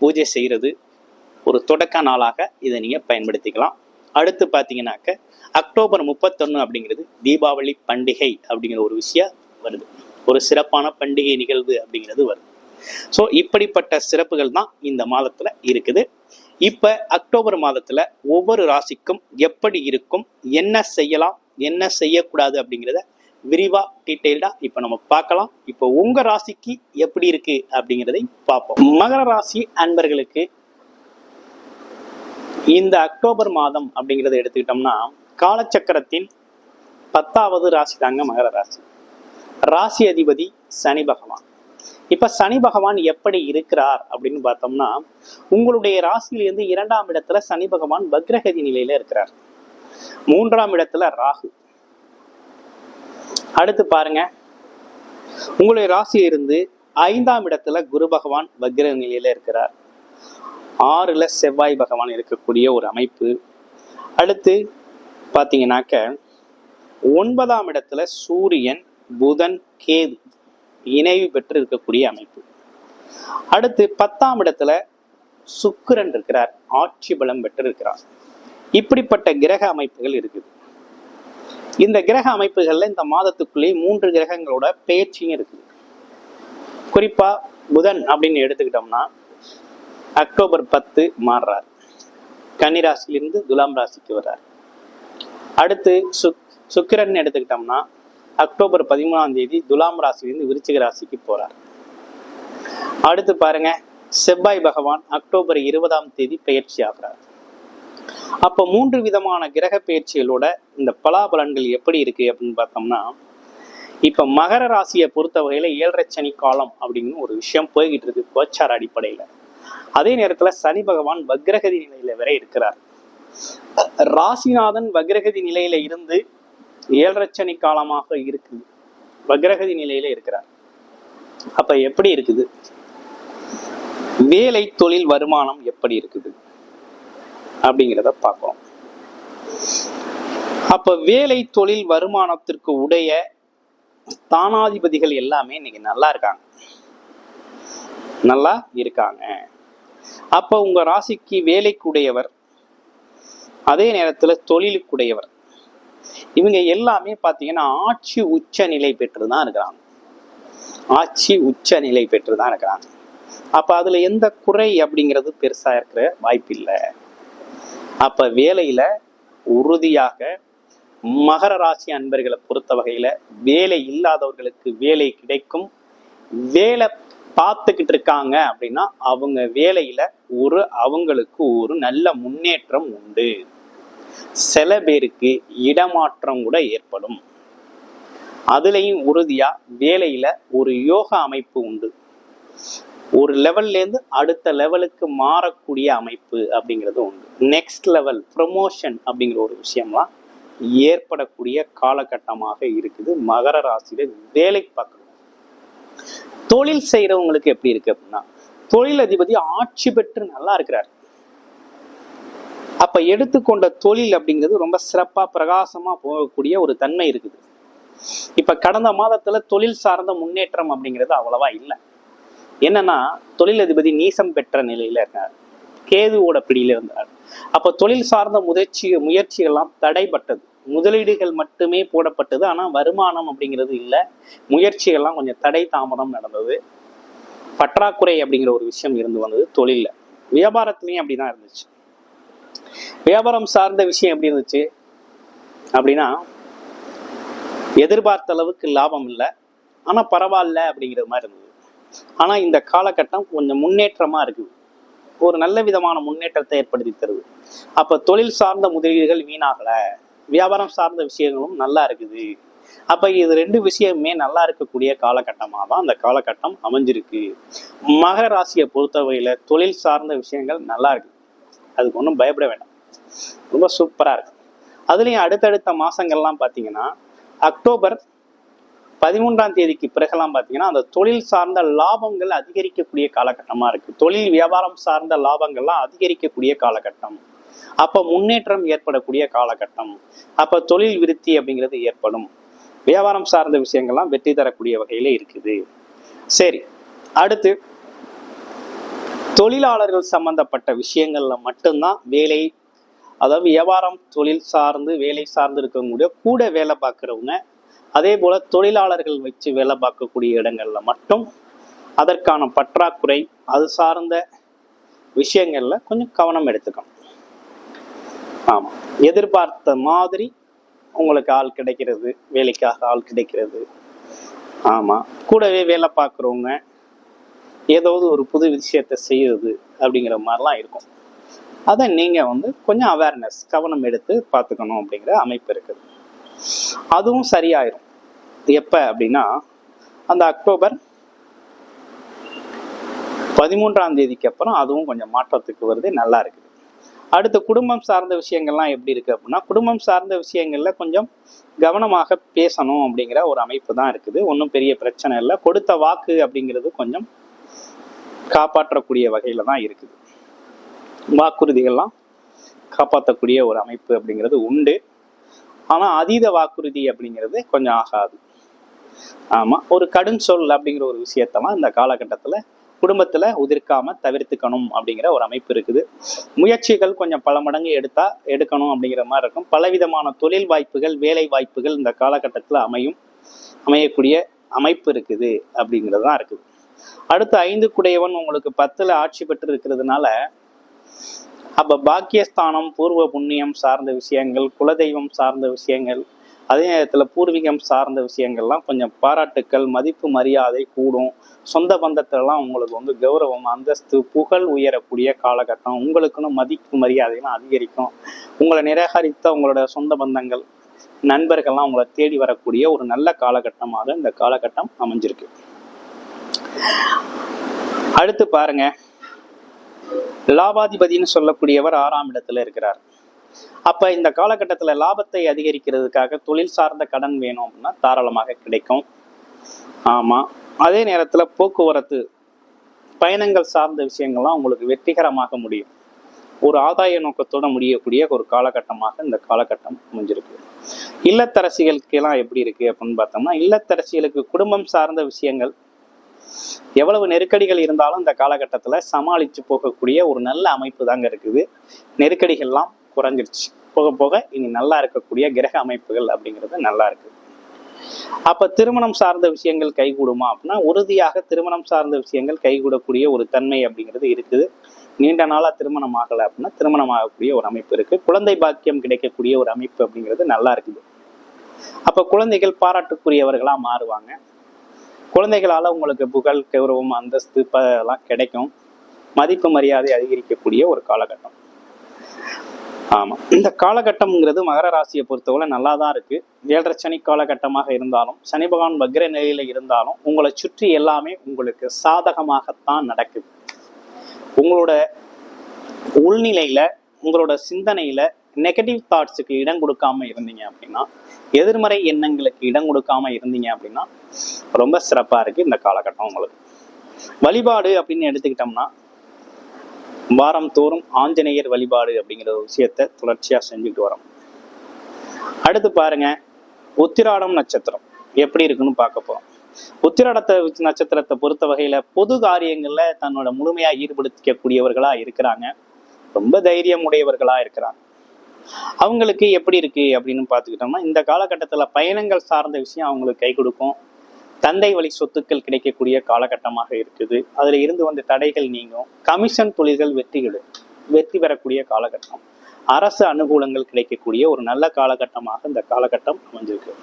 பூஜை செய்கிறது ஒரு தொடக்க நாளாக இதை நீங்கள் பயன்படுத்திக்கலாம். அடுத்து பார்த்தீங்கன்னாக்க அக்டோபர் முப்பத்தொன்று அப்படிங்கிறது தீபாவளி பண்டிகை அப்படிங்கிற ஒரு விஷயம் வருது. ஒரு சிறப்பான பண்டிகை நிகழ்வு அப்படிங்கிறது வருது. ஸோ இப்படிப்பட்ட சிறப்புகள் தான் இந்த மாதத்தில் இருக்குது. இப்போ அக்டோபர் மாதத்தில் ஒவ்வொரு ராசிக்கும் எப்படி இருக்கும் என்ன செய்யலாம் என்ன செய்யக்கூடாது அப்படிங்கிறத விரிவா டீட்டெயில்டா இப்போ நம்ம பார்க்கலாம். இப்போ உங்க ராசிக்கு எப்படி இருக்கு அப்படிங்கிறதை பார்ப்போம். மகர ராசி அன்பர்களுக்கு இந்த அக்டோபர் மாதம் அப்படிங்கிறத எடுத்துக்கிட்டோம்னா காலச்சக்கரத்தின் பத்தாவது ராசி தாங்க மகர ராசி. ராசி அதிபதி சனி பகவான். இப்ப சனி பகவான் எப்படி இருக்கிறார் அப்படின்னு பார்த்தோம்னா உங்களுடைய ராசியிலிருந்து இரண்டாம் இடத்துல சனி பகவான் பக்ரகதி நிலையில இருக்கிறார். மூன்றாம் இடத்துல ராகு. அடுத்து பாருங்க. உங்களுடைய ராசி இருந்து ஐந்தாம் இடத்துல குரு பகவான் வக்ர நிலையில இருக்கிறார். ஆறுல செவ்வாய் பகவான் இருக்கக்கூடிய ஒரு அமைப்பு. அடுத்து பார்த்தீங்கன்னாக்க ஒன்பதாம் இடத்துல சூரியன் புதன் கேது இணைவு பெற்று இருக்கக்கூடிய அமைப்பு. அடுத்து பத்தாம் இடத்துல சுக்கிரன் இருக்கிறார். ஆட்சி பலம் பெற்று இருக்கிறார். இப்படிப்பட்ட கிரக அமைப்புகள் இருக்குது. இந்த கிரக அமைப்புகளில் இந்த மாதத்துக்குள்ளேயே மூன்று கிரகங்களோட பெயர்ச்சியும் இருக்குது. குறிப்பா புதன் அப்படின்னு எடுத்துக்கிட்டோம்னா அக்டோபர் பத்து மாறுறார். கன்னிராசிலிருந்து துலாம் ராசிக்கு வர்றார். அடுத்து சுக் சுக்கிரன் எடுத்துக்கிட்டோம்னா அக்டோபர் பதிமூணாம் தேதி துலாம் ராசிலிருந்து விருச்சிக ராசிக்கு போறார். அடுத்து பாருங்க செவ்வாய் பகவான் அக்டோபர் இருபதாம் தேதி பெயர்ச்சி ஆகிறார். அப்ப மூன்று விதமான கிரக பயிற்சிகளோட இந்த பலாபலன்கள் எப்படி இருக்கு அப்படின்னு பார்த்தோம்னா இப்ப மகர ராசியை பொறுத்த வகையில ஏழரை சனி காலம் அப்படின்னு ஒரு விஷயம் போய்கிட்டு இருக்கு கோச்சார அடிப்படையில. அதே நேரத்துல சனி பகவான் வக்ரகதி நிலையில வரை இருக்கிறார். ராசிநாதன் வக்ரகதி நிலையில இருந்து ஏழரை சனி காலமாக இருக்குது வக்ரகதி நிலையில இருக்கிறார். அப்ப எப்படி இருக்குது? வேலை தொழில் வருமானம் எப்படி இருக்குது? அப்படிங்கிறத பார்க்குறோம். அப்ப வேலை தொழில் வருமானத்திற்கு உடைய தானாதிபதிகள் எல்லாமே இன்னைக்கு நல்லா இருக்காங்க. நல்லா இருக்காங்க. அப்ப உங்க ராசிக்கு வேலைக்குடையவர் அதே நேரத்துல தொழிலுக்குடையவர் இவங்க எல்லாமே பார்த்தீங்கன்னா ஆட்சி உச்ச நிலை பெற்று தான் இருக்கிறாங்க. ஆட்சி உச்ச நிலை பெற்று தான் இருக்கிறாங்க. அப்ப அதுல எந்த குறை அப்படிங்கிறது பெருசா இருக்கிற வாய்ப்பில்லை. அப்ப வேலையில உறுதியாக மகர ராசி அன்பர்களை பொறுத்த வகையில வேலை இல்லாதவர்களுக்கு வேலை கிடைக்கும். வேலை பார்த்துக்கிட்டு இருக்காங்க அப்படின்னா அவங்க வேலையில ஒரு அவங்களுக்கு ஒரு நல்ல முன்னேற்றம் உண்டு. சில பேருக்கு இடமாற்றம் கூட ஏற்படும். அதுலேயும் உறுதியா வேலையில ஒரு யோகா அமைப்பு உண்டு. ஒரு லெவல்லேருந்து அடுத்த லெவலுக்கு மாறக்கூடிய அமைப்பு அப்படிங்கிறது உண்டு. நெக்ஸ்ட் லெவல் ப்ரொமோஷன் அப்படிங்கிற ஒரு விஷயம்லாம் ஏற்படக்கூடிய காலகட்டமாக இருக்குது. மகர ராசியில வேலை பார்க்கணும். தொழில் செய்யறவங்களுக்கு எப்படி இருக்கு அப்படின்னா தொழில் அதிபதி ஆட்சி பெற்று நல்லா இருக்கிறார். அப்ப எடுத்துக்கொண்ட தொழில் அப்படிங்கிறது ரொம்ப சிறப்பா பிரகாசமா போகக்கூடிய ஒரு தன்மை இருக்குது. இப்ப கடந்த மாதத்துல தொழில் சார்ந்த முன்னேற்றம் அப்படிங்கிறது அவ்வளவா இல்லை. என்னன்னா தொழிலதிபதி நீசம் பெற்ற நிலையில இருக்கார். கேதுவோட பிடியில இருந்தார். அப்ப தொழில் சார்ந்த முயற்சி முயற்சிகள்லாம் தடைப்பட்டது முதலீடுகள் மட்டுமே போடப்பட்டது. ஆனா வருமானம் அப்படிங்கிறது இல்லை. முயற்சிகள்லாம் கொஞ்சம் தடை தாமதம் நடந்தது. பற்றாக்குறை அப்படிங்கிற ஒரு விஷயம் இருந்து வந்தது தொழில்ல. அப்படி அப்படிதான் இருந்துச்சு. வியாபாரம் சார்ந்த விஷயம் எப்படி இருந்துச்சு? அப்படின்னா எதிர்பார்த்த அளவுக்கு லாபம் இல்லை. ஆனா பரவாயில்ல அப்படிங்கிற மாதிரி இருந்தது. ஆனா இந்த காலகட்டம் கொஞ்சம் முன்னேற்றமா இருக்குது ஒரு நல்ல விதமான முன்னேற்றத்தை ஏற்படுத்தி தருது. அப்ப தொழில் சார்ந்த முதலீடுகள் வீணாகல. வியாபாரம் சார்ந்த விஷயங்களும் நல்லா இருக்குது. அப்ப இது ரெண்டு விஷயமே நல்லா இருக்கக்கூடிய காலகட்டமாக தான் அந்த காலகட்டம் அமைஞ்சிருக்கு. மகர ராசியை பொறுத்தவரையில் தொழில் சார்ந்த விஷயங்கள் நல்லா இருக்கு. அதுக்கு ஒன்றும் பயப்பட வேண்டாம். ரொம்ப சூப்பரா இருக்கு. அதுலயும் அடுத்தடுத்த மாதங்கள்லாம் பாத்தீங்கன்னா அக்டோபர் பதிமூன்றாம் தேதிக்கு பிறகெல்லாம் பார்த்தீங்கன்னா அந்த தொழில் சார்ந்த லாபங்கள் அதிகரிக்கக்கூடிய காலகட்டமாக இருக்குது தொழில் வியாபாரம் சார்ந்த லாபங்கள்லாம் அதிகரிக்கக்கூடிய காலகட்டம். அப்போ முன்னேற்றம் ஏற்படக்கூடிய காலகட்டம். அப்போ தொழில் விருத்தி அப்படிங்கிறது ஏற்படும். வியாபாரம் சார்ந்த விஷயங்கள்லாம் வெற்றி தரக்கூடிய வகையில் இருக்குது. சரி அடுத்து. தொழிலாளர்கள் சம்பந்தப்பட்ட விஷயங்கள்ல மட்டும்தான் வேலை அதாவது வியாபாரம் தொழில் சார்ந்து வேலை சார்ந்து இருக்கக்கூடிய கூட வேலை பார்க்குறவங்க அதே போல தொழிலாளர்கள் வச்சு வேலை பார்க்கக்கூடிய இடங்கள்ல மட்டும் அதற்கான பற்றாக்குறை அது சார்ந்த விஷயங்கள்ல கொஞ்சம் கவனம் எடுத்துக்கணும். ஆமா. எதிர்பார்த்த மாதிரி உங்களுக்கு ஆள் கிடைக்கிறது வேலைக்காக ஆள் கிடைக்கிறது. ஆமா. கூடவே வேலை பார்க்குறவங்க ஏதாவது ஒரு புது விஷயத்தை செய்யுறது அப்படிங்கிற மாதிரிலாம் இருக்கும். அதை நீங்கள் வந்து கொஞ்சம் அவேர்னஸ் கவனம் எடுத்து பார்த்துக்கணும் அப்படிங்கிற அமைப்பு இருக்குது. அதுவும் சரியாயிரும். எப்ப அப்படின்னா அந்த அக்டோபர் பதிமூன்றாம் தேதிக்கு அப்புறம் அதுவும் கொஞ்சம் மாற்றத்துக்கு வருது நல்லா இருக்குது. அடுத்து குடும்பம் சார்ந்த விஷயங்கள்லாம் எப்படி இருக்கு அப்படின்னா குடும்பம் சார்ந்த விஷயங்கள்ல கொஞ்சம் கவனமாக பேசணும் அப்படிங்கிற ஒரு அமைப்பு தான் இருக்குது. ஒன்றும் பெரிய பிரச்சனை இல்லை. கொடுத்த வாக்கு அப்படிங்கிறது கொஞ்சம் காப்பாற்றக்கூடிய வகையில தான் இருக்குது. வாக்குறுதிகள்லாம் காப்பாற்றக்கூடிய ஒரு அமைப்பு அப்படிங்கிறது உண்டு. ஆனா அதீத வாக்குறுதி அப்படிங்கிறது கொஞ்சம் ஆகாது. ஆமா ஒரு கடும் சொல் அப்படிங்கிற ஒரு விஷயத்தெல்லாம் இந்த காலகட்டத்துல குடும்பத்துல உதிர்க்காம தவிர்த்துக்கணும் அப்படிங்கிற ஒரு அமைப்பு இருக்குது. முயற்சிகள் கொஞ்சம் பல மடங்கு எடுத்தா எடுக்கணும் அப்படிங்கிற மாதிரி இருக்கும். பலவிதமான தொழில் வாய்ப்புகள் வேலை வாய்ப்புகள் இந்த காலகட்டத்துல அமையும் அமையக்கூடிய அமைப்பு இருக்குது அப்படிங்கிறது தான் இருக்குது. அடுத்து ஐந்து குடையவன் உங்களுக்கு பத்துல ஆட்சி பெற்று இருக்கிறதுனால அப்ப பாக்கியஸ்தானம் பூர்வ புண்ணியம் சார்ந்த விஷயங்கள் குலதெய்வம் சார்ந்த விஷயங்கள் அதே நேரத்தில் பூர்வீகம் சார்ந்த விஷயங்கள்லாம் கொஞ்சம் பாராட்டுக்கள் மதிப்பு மரியாதை கூடும். சொந்த பந்தத்திலலாம் உங்களுக்கு வந்து கௌரவம் அந்தஸ்து புகழ் உயரக்கூடிய காலகட்டம். உங்களுக்குன்னு மதிப்பு மரியாதைலாம் அதிகரிக்கும். உங்களை நிராகரித்த உங்களோட சொந்த பந்தங்கள் நண்பர்கள்லாம் உங்களை தேடி வரக்கூடிய ஒரு நல்ல காலகட்டமாக இந்த காலகட்டம் அமைஞ்சிருக்கு. அடுத்து பாருங்கள் லாபாதிபதினு சொல்லக்கூடியவர் ஆறாம் இடத்துல இருக்கிறார். அப்ப இந்த காலகட்டத்துல லாபத்தை அதிகரிக்கிறதுக்காக தொழில் சார்ந்த கடன் வேணும் அப்படின்னா தாராளமாக கிடைக்கும். ஆமா. அதே நேரத்துல போக்குவரத்து பயணங்கள் சார்ந்த விஷயங்கள்லாம் உங்களுக்கு வெற்றிகரமாக முடியும். ஒரு ஆதாய நோக்கத்தோட முடியக்கூடிய ஒரு காலகட்டமாக இந்த காலகட்டம் அமைஞ்சிருக்கு. இல்லத்தரசிகளுக்கு எல்லாம் எப்படி இருக்கு அப்படின்னு பார்த்தோம்னா இல்லத்தரசிகளுக்கு குடும்பம் சார்ந்த விஷயங்கள் எவ்வளவு நெருக்கடிகள் இருந்தாலும் இந்த காலகட்டத்துல சமாளிச்சு போகக்கூடிய ஒரு நல்ல அமைப்பு தாங்க இருக்குது. நெருக்கடிகள்லாம் குறைஞ்சிருச்சு. போக போக இனி நல்லா இருக்கக்கூடிய கிரக அமைப்புகள் அப்படிங்கிறது நல்லா இருக்கு. அப்ப திருமணம் சார்ந்த விஷயங்கள் கைகூடுமா அப்படின்னா உறுதியாக திருமணம் சார்ந்த விஷயங்கள் கைகூடக்கூடிய ஒரு தன்மை அப்படிங்கிறது இருக்குது. நீண்ட நாளா திருமணம் ஆகலை அப்படின்னா திருமணம் ஆகக்கூடிய ஒரு அமைப்பு இருக்கு. குழந்தை பாக்கியம் கிடைக்கக்கூடிய ஒரு அமைப்பு அப்படிங்கிறது நல்லா இருக்குது. அப்ப குழந்தைகள் பாராட்டுக்குரியவர்களா மாறுவாங்க. குழந்தைகளால் உங்களுக்கு புகழ் கௌரவம் அந்தஸ்து ப எல்லாம் கிடைக்கும். மதிப்பு மரியாதை அதிகரிக்கக்கூடிய ஒரு காலகட்டம். ஆமாம் இந்த காலகட்டம்ங்கிறது மகர ராசியை பொறுத்தவரை நல்லா தான் இருக்குது ஏழரை சனி காலகட்டமாக இருந்தாலும் சனி பகவான் வக்ர நிலையில் இருந்தாலும் உங்களை சுற்றி எல்லாமே உங்களுக்கு சாதகமாகத்தான் நடக்குது. உங்களோட உள்நிலையில் உங்களோட சிந்தனையில் நெகட்டிவ் தாட்ஸுக்கு இடம் கொடுக்காம இருந்தீங்க அப்படின்னா எதிர்மறை எண்ணங்களுக்கு இடம் கொடுக்காம இருந்தீங்க அப்படின்னா ரொம்ப சிறப்பா இருக்கு இந்த காலகட்டம் உங்களுக்கு. வழிபாடு அப்படின்னு எடுத்துக்கிட்டோம்னா வாரம் தோறும் ஆஞ்சநேயர் வழிபாடு அப்படிங்கிற ஒரு விஷயத்தை தொடர்ச்சியா செஞ்சுட்டு வரோம். அடுத்து பாருங்க உத்திராடம் நட்சத்திரம். எப்படி இருக்குன்னு பார்க்க போறோம். உத்திராடத்தை நட்சத்திரத்தை பொறுத்த வகையில பொது காரியங்கள்ல தன்னோட முழுமையா ஈடுபடுத்திக்கக்கூடியவர்களா இருக்கிறாங்க. ரொம்ப தைரியம் உடையவர்களா இருக்கிறாங்க. அவங்களுக்கு எப்படி இருக்கு அப்படின்னு பார்த்துக்கிட்டோம்னா இந்த காலகட்டத்தில் பயணங்கள் சார்ந்த விஷயம் அவங்களுக்கு கை கொடுக்கும். தந்தை வழி சொத்துக்கள் கிடைக்கக்கூடிய காலகட்டமாக இருக்குது. அதில் இருந்து வந்த தடைகள் நீங்கும். கமிஷன் தொழில்கள் வெற்றிகள் வெற்றி பெறக்கூடிய காலகட்டம். அரசு அனுகூலங்கள் கிடைக்கக்கூடிய ஒரு நல்ல காலகட்டமாக இந்த காலகட்டம் அமைஞ்சிருக்கு.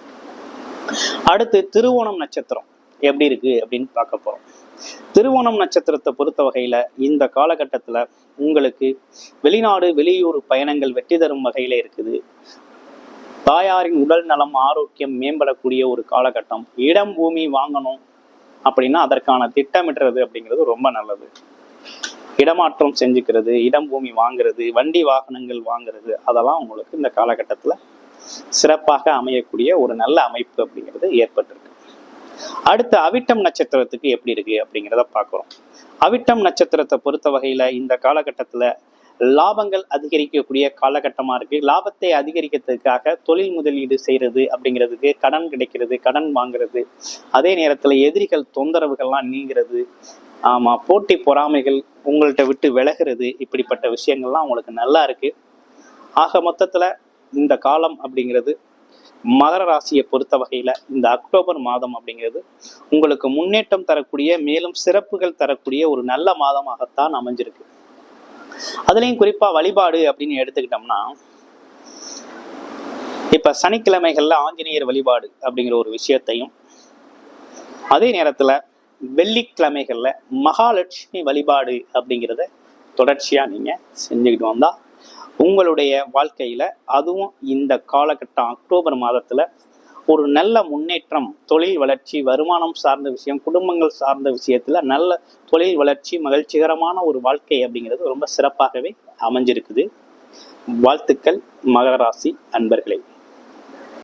அடுத்து திருவோணம் நட்சத்திரம். எப்படி இருக்கு அப்படின்னு பார்க்க போறோம். திருவோணம் நட்சத்திரத்தை பொறுத்த வகையில இந்த காலகட்டத்துல உங்களுக்கு வெளிநாடு வெளியூர் பயணங்கள் வெற்றி தரும் வகையில இருக்குது. தாயாரின் உடல் நலம் ஆரோக்கியம் மேம்படக்கூடிய ஒரு காலகட்டம். இடம் பூமி வாங்கணும் அப்படின்னா அதற்கான திட்டமிடுறது அப்படிங்கிறது ரொம்ப நல்லது. இடமாற்றம் செஞ்சுக்கிறது இடம் பூமி வாங்குறது வண்டி வாகனங்கள் வாங்குறது அதெல்லாம் உங்களுக்கு இந்த காலகட்டத்துல சிறப்பாக அமையக்கூடிய ஒரு நல்ல அமைப்பு அப்படிங்கிறது ஏற்பட்டிருக்கு. அடுத்து அவிட்டம் நட்சத்திரத்துக்கு எப்படி இருக்கு அப்படிங்கிறத பார்க்குறோம். அவிட்டம் நட்சத்திரத்தை பொறுத்த வகையில் இந்த காலகட்டத்தில் லாபங்கள் அதிகரிக்கக்கூடிய காலகட்டமாக இருக்கு. லாபத்தை அதிகரிக்கிறதுக்காக தொழில் முதலீடு செய்கிறது அப்படிங்கிறதுக்கு கடன் கிடைக்கிறது கடன் வாங்குறது. அதே நேரத்தில் எதிரிகள் தொந்தரவுகள்லாம் நீங்கிறது. ஆமாம் போட்டி பொறாமைகள் உங்கள்கிட்ட விட்டு விலகிறது இப்படிப்பட்ட விஷயங்கள்லாம் உங்களுக்கு நல்லா இருக்கு. ஆக மொத்தத்தில் இந்த காலம் அப்படிங்கிறது மகர ராசியை பொறுத்த வகையில் இந்த அக்டோபர் மாதம் அப்படிங்கிறது உங்களுக்கு முன்னேற்றம் தரக்கூடிய மேலும் சிறப்புகள் தரக்கூடிய ஒரு நல்ல மாதமாகத்தான் அமைஞ்சிருக்கு. அதுலேயும் குறிப்பாக வழிபாடு அப்படின்னு எடுத்துக்கிட்டோம்னா இப்போ சனிக்கிழமைகளில் ஆஞ்சநேயர் வழிபாடு அப்படிங்கிற ஒரு விஷயத்தையும் அதே நேரத்தில் வெள்ளிக்கிழமைகளில் மகாலட்சுமி வழிபாடு அப்படிங்கிறத தொடர்ச்சியாக நீங்கள் செஞ்சுக்கிட்டு வந்தா உங்களுடைய வாழ்க்கையில அதுவும் இந்த காலகட்டம் அக்டோபர் மாதத்துல ஒரு நல்ல முன்னேற்றம் தொழில் வளர்ச்சி வருமானம் சார்ந்த விஷயம் குடும்பங்கள் சார்ந்த விஷயத்துல நல்ல தொழில் வளர்ச்சி மகிழ்ச்சிகரமான ஒரு வாழ்க்கை அப்படிங்கிறது ரொம்ப சிறப்பாகவே அமைஞ்சிருக்குது. வாழ்த்துக்கள் மகராசி அன்பர்களே.